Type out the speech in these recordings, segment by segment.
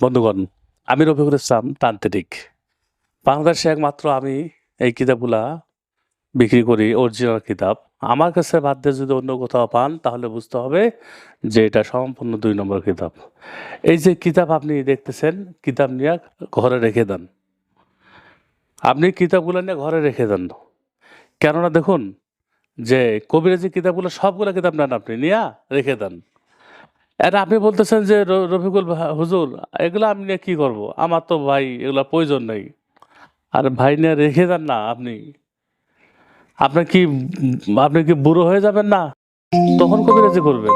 বন্ধুগণ আমি রফিকুল ইসলাম তান্ত্রিক। বাংলাদেশে একমাত্র আমি এই কিতাবগুলা বিক্রি করি অরিজিনাল কিতাব। আমার কাছে বাদ দিয়ে যদি অন্য কোথাও পান, তাহলে বুঝতে হবে যে এটা সম্পূর্ণ দুই নম্বর কিতাব। এই যে কিতাব আপনি দেখতেছেন, কিতাব নিয়ে ঘরে রেখে দেন। আপনি কিতাবগুলো নিয়ে ঘরে রেখে দেন। কেননা দেখুন যে কবিরাজি কিতাবগুলো, সবগুলো কিতাব নেন আপনি, নিয়ে রেখে দেন। আর আপনি বলতেছেন যে রফিকুল হুজুর, এগুলো আমি নিয়ে কি করব? আমার তো ভাই এগুলো প্রয়োজন নেই। আর ভাই নিয়ে রেখে যান না আপনি। আপনার কি, আপনি কি বুড়ো হয়ে যাবেন না? তখন কবিরাজি করবেন?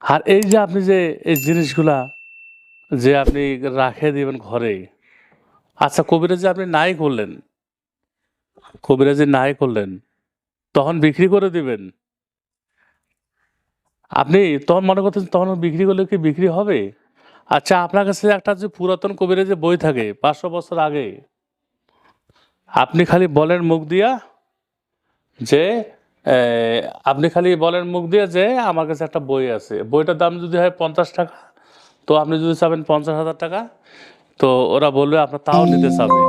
আর এই যে আপনি যে, এই জিনিসগুলা যে আপনি রাখে দিবেন ঘরে আচ্ছা কবিরাজি আপনি নাই করলেন? কবিরাজি নাই করলেন? তখন বিক্রি করে দিবেন। আপনি তখন মনে করতেন তখন বিক্রি করলে কি বিক্রি হবে? আচ্ছা আপনার কাছে একটা যে পুরাতন কবিরের যে বই থাকে, পাঁচশো বছর আগে, আপনি খালি বলেন মুখ দিয়া যে আপনি খালি বলেন মুখ দিয়ে যে, আমার কাছে একটা বই আছে। বইটার দাম যদি হয় পঞ্চাশ টাকা, তো আপনি যদি চাবেন পঞ্চাশ হাজার টাকা, তো ওরা বলবে আপনার তাও নিতে চাবে।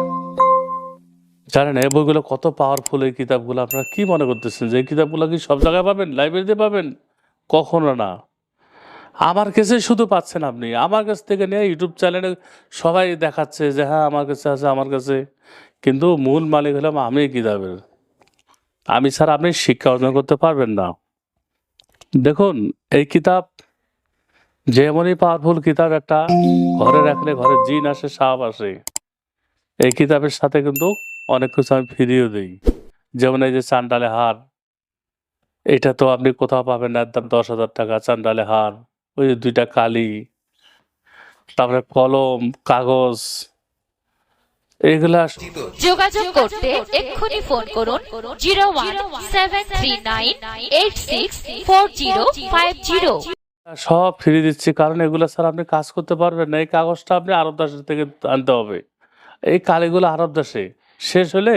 জানেন, এই বইগুলো কত পাওয়ারফুল এই কিতাবগুলো। আপনারা কি মনে করতেছেন যে, এই কিতাবগুলো কি সব জায়গায় পাবেন? লাইব্রেরিতে পাবেন? কখনো না। আমার কাছে শুধু পাচ্ছেন আপনি। আমার কাছ থেকে নিয়ে ইউটিউব চ্যানেলে সবাই দেখাচ্ছে যে হ্যাঁ আমার কাছে আছে, আমার কাছে। কিন্তু মূল মালিক হলাম আমি কিতাবের। আমি স্যার আপনি শিক্ষা অর্জন করতে পারবেন না। দেখুন, এই কিতাব যেমনই পাওয়ারফুল কিতাব একটা, ঘরে রাখলে ঘরে জিন আসে, সাপ আসে। এই কিতাবের সাথে কিন্তু অনেক কিছু আমি ফিরিয়েও দিই। যেমন এই যে চান্ডালে হার এটা তো আপনি কোথাও পাবেন না একদম দশ হাজার টাকা চান্ডালে হার ওই যে দুইটা কালি তারপরে কলম কাগজ এগুলা যোগাযোগ করতে এক্ষুনি ফোন করুন zero one seven three nine eight six four zero five zero. সব ফিরিয়ে দিচ্ছি কারণ এগুলো স্যার আপনি কাজ করতে পারবেন না এই কাগজটা আপনি আরব দেশের থেকে আনতে হবে। এই কালিগুলো আরব দেশে শেষ হলে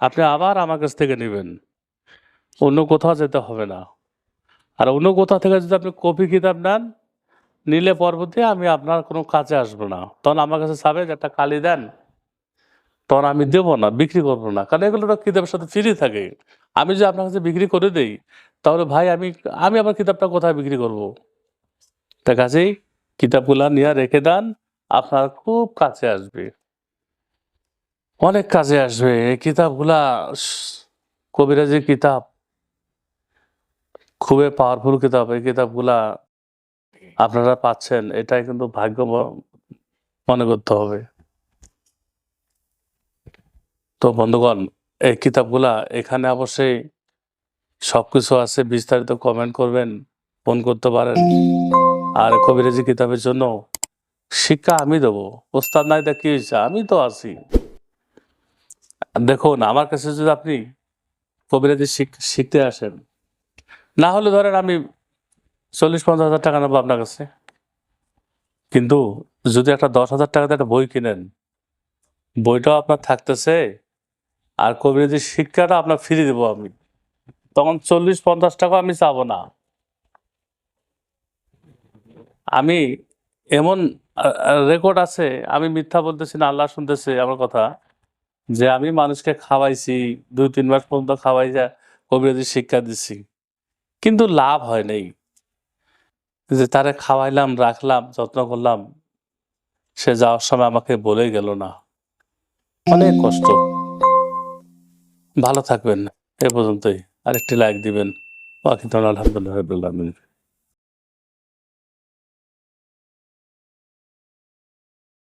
আপনি আবার আমার কাছ থেকে নেবেন। অন্য কোথাও যেতে হবে না। আর অন্য কোথাও থেকে যদি আপনি কপি কিতাব নেন, নিলে পরবর্তী আমি আপনার কোনো কাজে আসব না। তখন আমার কাছে যে একটা কালি দেন, তখন আমি দেবো না, বিক্রি করব না। কারণ এগুলো কিতাবের সাথে ফ্রি থাকে। আমি যদি আপনার কাছে বিক্রি করে দেই, তাহলে ভাই আমি আমি আমার কিতাবটা কোথায় বিক্রি করব? তার কাছেই কিতাবগুলা নিয়ে রেখে দেন, আপনার খুব কাছে আসবে। অনেক কাজে আসবে। এই কিতাবগুলা স- কবিরাজি কিতাব। খুবই পাওয়ারফুল কিতাব। এই কিতাবগুলা আপনারা পাচ্ছেন, এটাই কিন্তু ভাগ্য মনে করতে হবে। তো বন্ধুগণ, এই কিতাবগুলা এখানে অবশ্যই সবকিছু আছে, বিস্তারিত কমেন্ট করবেন ফোন করতে পারেন। আর কবিরাজি কিতাবের জন্য শিক্ষা আমি দেবো। ওস্তাদ নাই তা কি হয়েছে? আমি তো আছি। দেখুন, আমার কাছে যদি আপনি কবিরাজি শিখ- শিখতে আসেন না হলে ধরেন আমি চল্লিশ, পঞ্চাশ হাজার টাকা নেব আপনার কাছে। কিন্তু যদি একটা দশ হাজার টাকাতে একটা বই কিনেন, বইটাও আপনার থাকতেছে, আর কবিরাজি শিক্ষাটা আপনার ফ্রি দেবো আমি। তখন চল্লিশ, পঞ্চাশ টাকা আমি চাবো না। আমি এমন রেকর্ড আছে, আমি মিথ্যা বলতেছি না, আল্লাহ শুনতেছে আমার কথা, যে আমি মানুষকে খাওয়াইছি, দুই, তিন মাস পর্যন্ত খাওয়াই যা কবিরাজি শিক্ষা দিচ্ছি কিন্তু লাভ হয় নাই। যে তারে খাওয়াইলাম, রাখলাম, যত্ন করলাম, সে যাওয়ার সময় আমাকে বলে গেল না। অনেক কষ্ট। ভালো থাকবেন। এ পর্যন্তই। আরেকটি লাইক দিবেন। বাকি তোমার আলহামদুলিল্লাহ